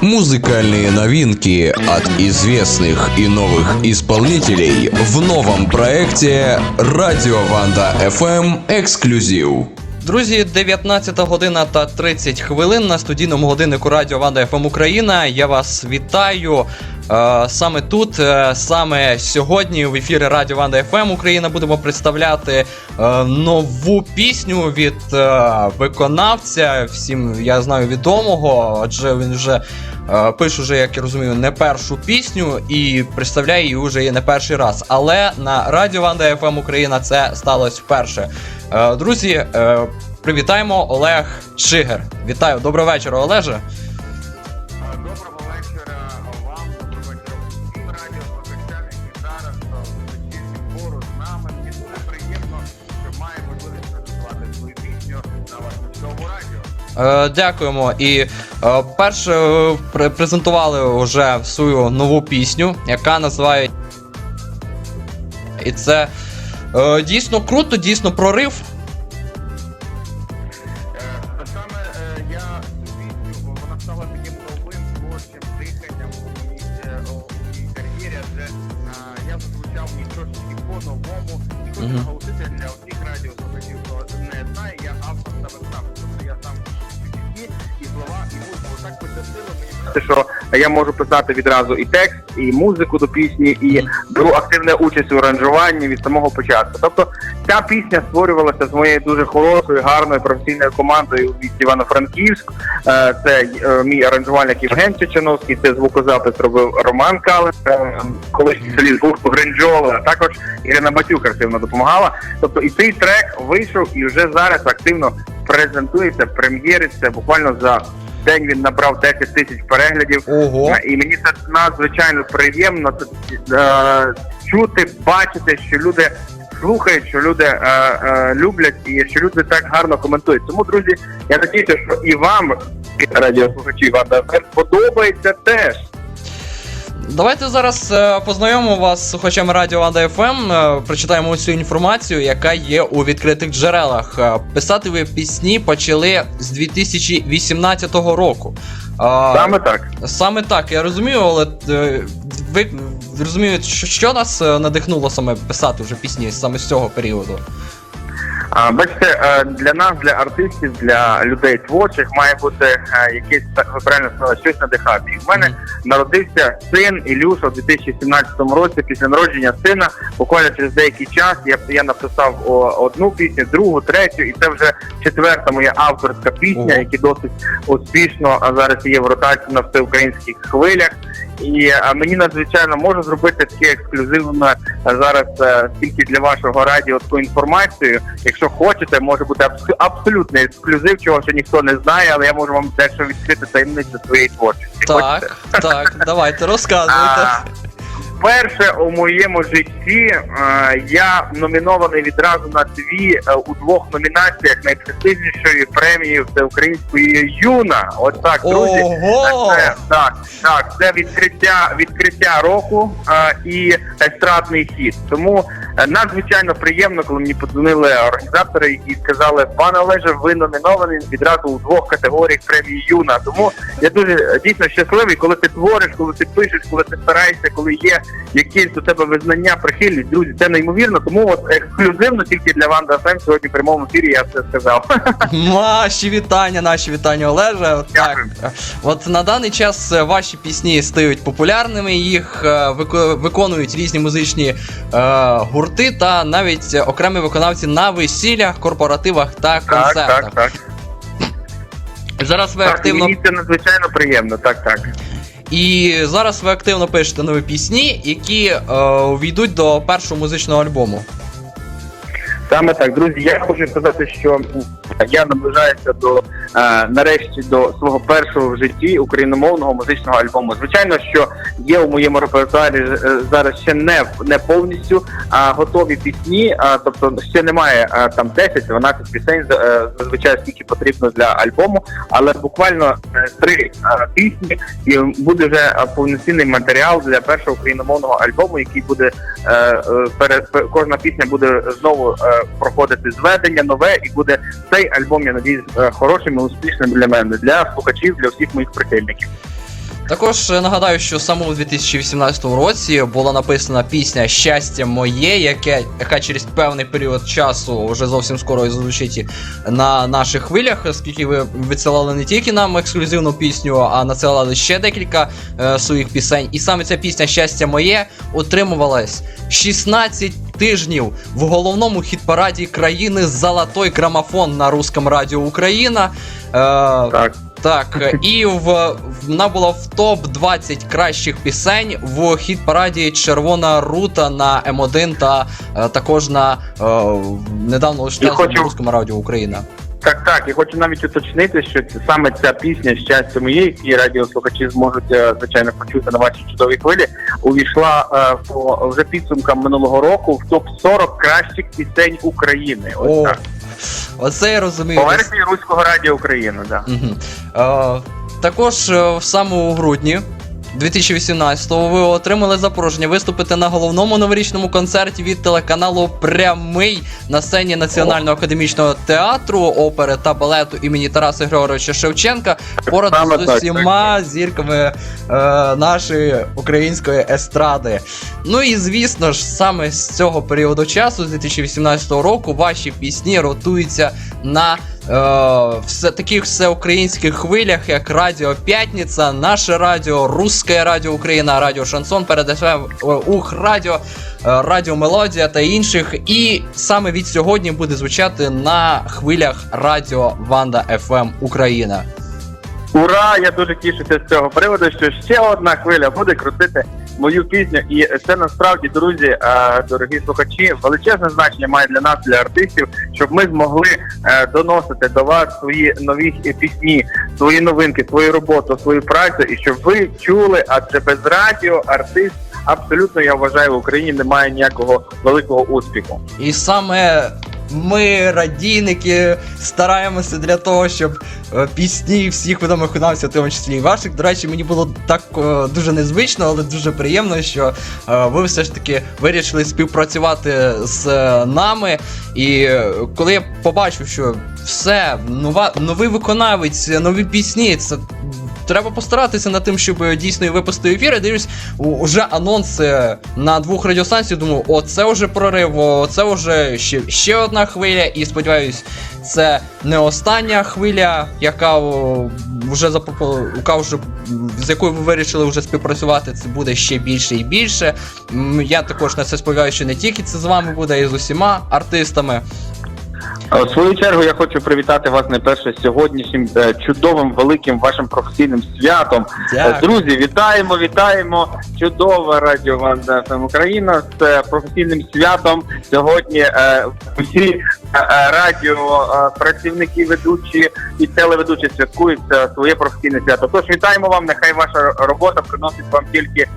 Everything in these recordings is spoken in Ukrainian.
Музыкальные новинки от известных и новых исполнителей в новом проекте Радио Ванда FM Эксклюзив. Друзі, 19 година та 30 хвилин на студійному годиннику Радіо Ванда ФМ Україна. Я вас вітаю. Е, Саме тут, е, саме сьогодні в ефірі Радіо Ванда ФМ Україна будемо представляти е, нову пісню від е, виконавця. Всім я знаю відомого, адже він вже е, пише, вже, як я розумію, не першу пісню і представляє її вже не перший раз. Але на Радіо Ванда ФМ Україна це сталося вперше. Е, Друзі, е, привітаємо Олег Шигер. Вітаю, доброго вечора, Олеже. Дякуємо. І е, перше е, презентували вже свою нову пісню, яка називає. І це е, дійсно круто, дійсно прорив. Е, е, е, е, наголосити для всіх радіослухачів, хто не знає, я автор саме сам. Тобто я сам пишу і слова, і музику. Так пощастило мені. Що я можу писати відразу і текст, і музику до пісні, і беру активну участь у аранжуванні від самого початку. Тобто ця пісня створювалася з моєю дуже хорошою, гарною професійною командою місті Івано-Франківськ. Е, Це е, мій аранжувальник Євген Чечановський, це звукозапис робив Роман Калин, е, колишній соліст гурту Гринджола. Також Ірина Батюк активно допомагала. Тобто і цей трек вийшов і вже зараз активно презентується, прем'єриться. Буквально за день він набрав 10 тисяч переглядів. Ого. Е, І мені це надзвичайно приємно е, чути, бачити, що люди слухають, що люди е, е, люблять і що люди так гарно коментують. Тому, друзі, я надіюся, що і вам, радіослухачі Ванда ФМ, подобається теж. Давайте зараз е, познайомимо вас з слухачами Радіо Ванда ФМ. е, Прочитаємо усю інформацію, яка є у відкритих джерелах. Е, Писати ви пісні почали з 2018 року. Саме так. Саме так, я розумію, але ви розумієте, що, нас надихнуло саме писати вже пісні саме з цього періоду. Бачите, е, для нас, для артистів, для людей творчих, має бути е, якесь так ви правильно сказали, щось надихати. І в мене народився син Ілюша у 2017 році. Після народження сина, буквально через деякий час я я написав одну пісню, другу, третю, і це вже четверта моя авторська пісня, які досить успішно зараз є в ротації на всеукраїнських хвилях. І а, мені надзвичайно можу зробити таке ексклюзивне зараз е, тільки для вашого радіо таку інформацію. Якщо хочете, може бути абс- абсолютний ексклюзив, чого ще ніхто не знає, але я можу вам дещо відкрити таємницю своєї творчості. Хочете? Так, так, давайте розказуйте. Вперше у моєму житті е, я номінований відразу на дві е, у двох номінаціях найпрестижнішої премії всеукраїнської юна. От так, друзі. Ого! Це, так, так, це відкриття відкриття року е, і естрадний хід. Тому надзвичайно приємно, коли мені подзвонили організатори і сказали, пане Олеже, ви номіновані відразу у двох категоріях премії Юна. Тому я дуже е, дійсно щасливий, коли ти твориш, коли ти пишеш, коли ти стараєшся, коли є якісь до тебе визнання, прихильність. Друзі, це неймовірно. Тому от ексклюзивно тільки для Ванда ФМ сьогодні в прямому ефірі я це сказав. Наші вітання, наші вітання, Олеже. От Так. От на даний час е, ваші пісні стають популярними, їх е, виконують різні музичні е, гурти та навіть окремі виконавці на весіллях, корпоративах та концертах. так, так. Зараз ви Так, активно мені це надзвичайно приємно. Так, так. і зараз ви активно пишете нові пісні, які е, увійдуть до першого музичного альбому. Саме так, друзі, я хочу сказати, що я наближаюся до нарешті до свого першого в житті україномовного музичного альбому. Звичайно, що є у моєму репертуарі е, зараз ще не не повністю а готові пісні. А, тобто ще немає а, там 10-12 пісень, е, зазвичай скільки потрібно для альбому, але буквально е, три е, пісні і буде вже е, повноцінний матеріал для першого україномовного альбому, який буде е, е, пере, кожна пісня буде знову е, проходити зведення нове, і буде цей альбом, я надіюсь, е, хорошим і успішним для мене, для слухачів, для всіх моїх прихильників. Також е, нагадаю, що саме у 2018 році була написана пісня Щастя моє, яке, яка через певний період часу вже зовсім скоро звучить на наших хвилях, оскільки ви відсилали не тільки нам ексклюзивну пісню, а надсилали ще декілька е, своїх пісень. І саме ця пісня Щастя моє утримувалась 16 тижнів в головному хіт-параді країни Золотой грамофон на русском радіо Україна. Е, Так. так, і в вона була в топ 20 кращих пісень в хіт-параді Червона рута на М1 та е, також на е, недавно ж на русскому радіо Україна. Так, так, і хочу навіть уточнити, що це саме ця пісня щастя моє, які радіослухачі зможуть е, звичайно почути на вашій чудовій хвилі, увійшла е, по вже підсумкам минулого року в топ 40 кращих пісень України. Ось О, так. оце я розумію. По версії руського радіо України, да. Мгм. Е, також е, саме у грудні 2018-го ви отримали запрошення виступити на головному новорічному концерті від телеканалу Прямий на сцені Національного академічного театру, опери та балету імені Тараса Григоровича Шевченка поряд з усіма зірками е, нашої української естради. Ну і звісно ж, саме з цього періоду часу, з 2018 року, ваші пісні ротуються на е, все таких всеукраїнських хвилях, як Радіо П'ятниця, наше радіо, Русське Радіо Україна, Радіо Шансон, перед е, Ух Радіо, е, Радіо Мелодія та інших. І саме від сьогодні буде звучати на хвилях Радіо Ванда ФМ Україна. Ура! Я дуже тішуся з цього приводу, що ще одна хвиля буде крутити мою пісню. І це насправді, друзі, е, дорогі слухачі, величезне значення має для нас, для артистів, щоб ми змогли е, доносити до вас свої нові пісні, свої новинки, свою роботу, свою працю, і щоб ви чули, адже без радіо артист. Абсолютно я вважаю, в Україні немає ніякого великого успіху. І саме ми, радійники, стараємося для того, щоб е, пісні всіх відомих виконавців, в тому числі і ваших. До речі, мені було так е, дуже незвично, але дуже приємно, що е, ви все ж таки вирішили співпрацювати з нами. І коли я побачив, що все, нова, новий виконавець, нові пісні, це. Треба постаратися над тим, щоб дійсно і випустити ефір. Я дивлюсь, уже анонси на двох радіостанціях. Думаю, о, це вже прорив, о, це вже ще, ще одна хвиля. І сподіваюсь, це не остання хвиля, яка вже запропо- яка вже з якою ви вирішили вже співпрацювати. Це буде ще більше і більше. Я також на це сподіваюся, що не тільки це з вами буде, а й з усіма артистами. В свою чергу я хочу привітати вас найперше сьогоднішнім е, чудовим великим вашим професійним святом. Е, Дякую. Друзі, вітаємо, вітаємо! Чудова радіо Ванда Україна з професійним святом. Сьогодні всі е, радіо працівники, ведучі і телеведучі святкують своє професійне свято. Тож вітаємо вам. Нехай ваша робота приносить вам тільки,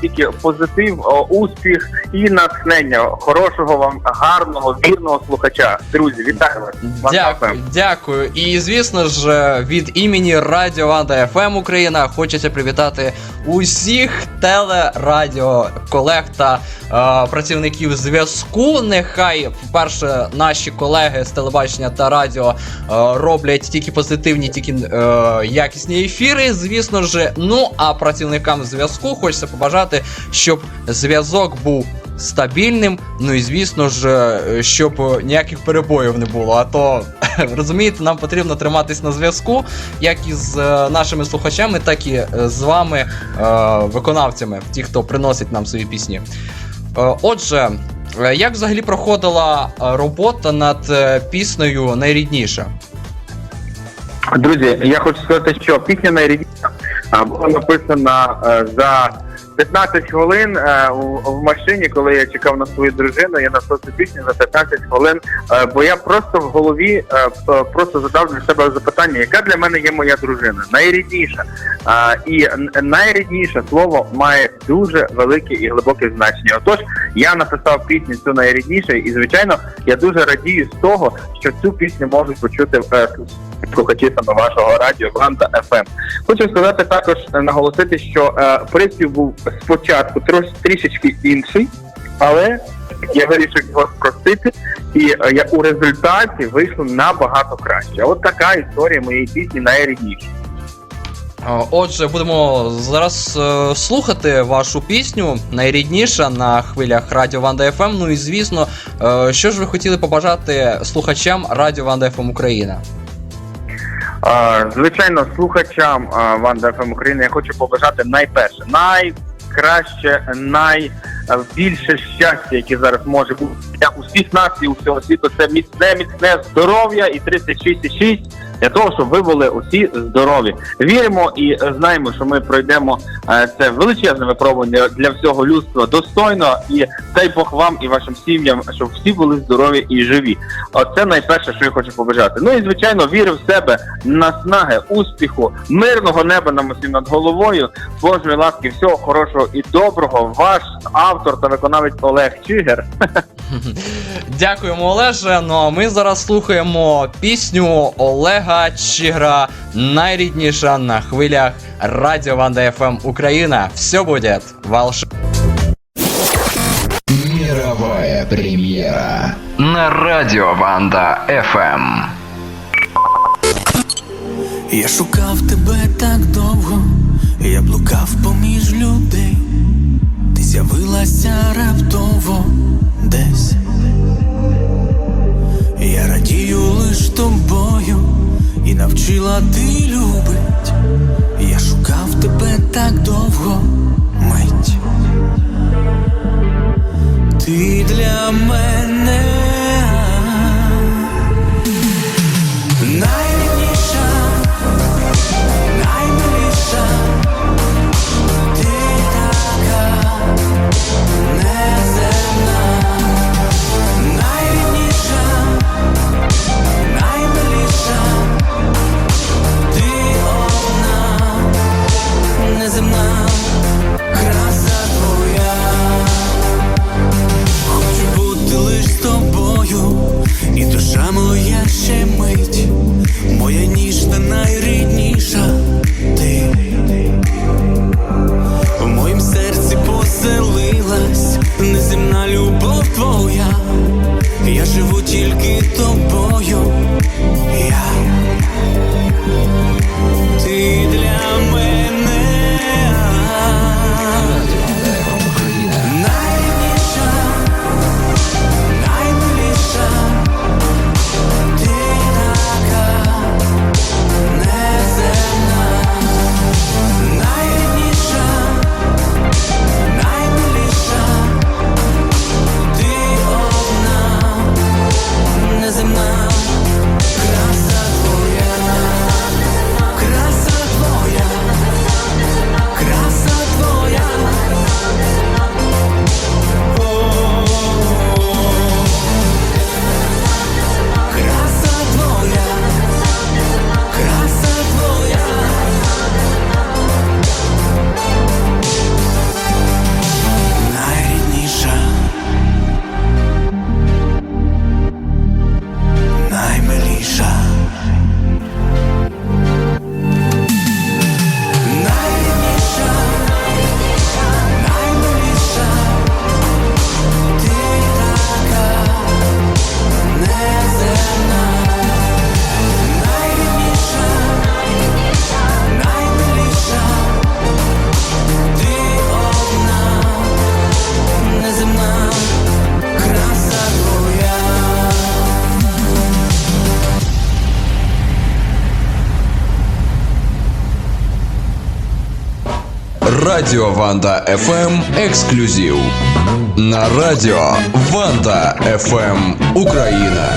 тільки позитив, успіх і натхнення. Хорошого вам гарного, вірного слухача. Друзі, вітаю вас! Дякую, дякую. І звісно ж, від імені Радіо Ванда ФМ Україна хочеться привітати усіх телерадіо колег та е, працівників зв'язку. Нехай, по-перше, наші колеги з телебачення та радіо е, роблять тільки позитивні, тільки е, якісні ефіри. Звісно ж, ну а працівникам зв'язку хочеться побажати, щоб зв'язок був стабільним. Ну і звісно ж, е, щоб ніяких перебоїв не було. А то розумієте, нам потрібно триматись на зв'язку, як із е, нашими слухачами, так і е, з вами, виконавцями, ті, хто приносить нам свої пісні. Отже, як взагалі проходила робота над піснею найрідніша? Друзі, я хочу сказати, що пісня найрідніша була написана за 15 хвилин е, в машині, коли я чекав на свою дружину. Я написав пісню за 15 хвилин, е, бо я просто в голові е, просто задав для себе запитання, яка для мене є моя дружина, найрідніша. І найрідніше слово має дуже велике і глибоке значення. Отож, я написав пісню цю найрідніше, і звичайно, я дуже радію з того, що цю пісню можуть почути слухачі саме вашого радіо Ванда ФМ. Хочу сказати також е, наголосити, що е, приспів був спочатку трош, трішечки інший, але я вирішив його спростити, і е, я у результаті вийшло набагато краще. От така історія моєї пісні найрідніша. Е, Отже, будемо зараз е, слухати вашу пісню найрідніша на хвилях Радіо Ванда ФМ. Ну і звісно, е, що ж ви хотіли побажати слухачам Радіо Ванда ФМ Україна? Звичайно, слухачам Ванда ФМ України я хочу побажати найперше, найкраще, найбільше щастя, яке зараз може бути для усіх нас і усього світу. Це міцне, міцне здоров'я і 36,6 для того, щоб ви були усі здорові. Віримо і знаємо, що ми пройдемо е, це величезне випробування для всього людства достойно. І дай Бог вам і вашим сім'ям, щоб всі були здорові і живі. Оце найперше, що я хочу побажати. Ну і звичайно, віри в себе, наснаги, успіху, мирного неба нам усім над головою, Божої ласки, всього хорошого і доброго. Ваш автор та виконавець Олег Чигер. Дякуємо, Олеже. Ну а ми зараз слухаємо пісню Олега Чигра, найрідніша на хвилях Радіо Ванда ФМ Україна. Все буде волшебно. Мировая премьера на радио Ванда FM. Я шукав тебе так довго, я блукав поміж людей, ти з'явилася раптово десь. Я радію лиш тобою і навчила ти любить. Я шукав тебе так довго, мить. Ти для мене Радио Ванда ФМ эксклюзив. На радио Ванда ФМ Украина.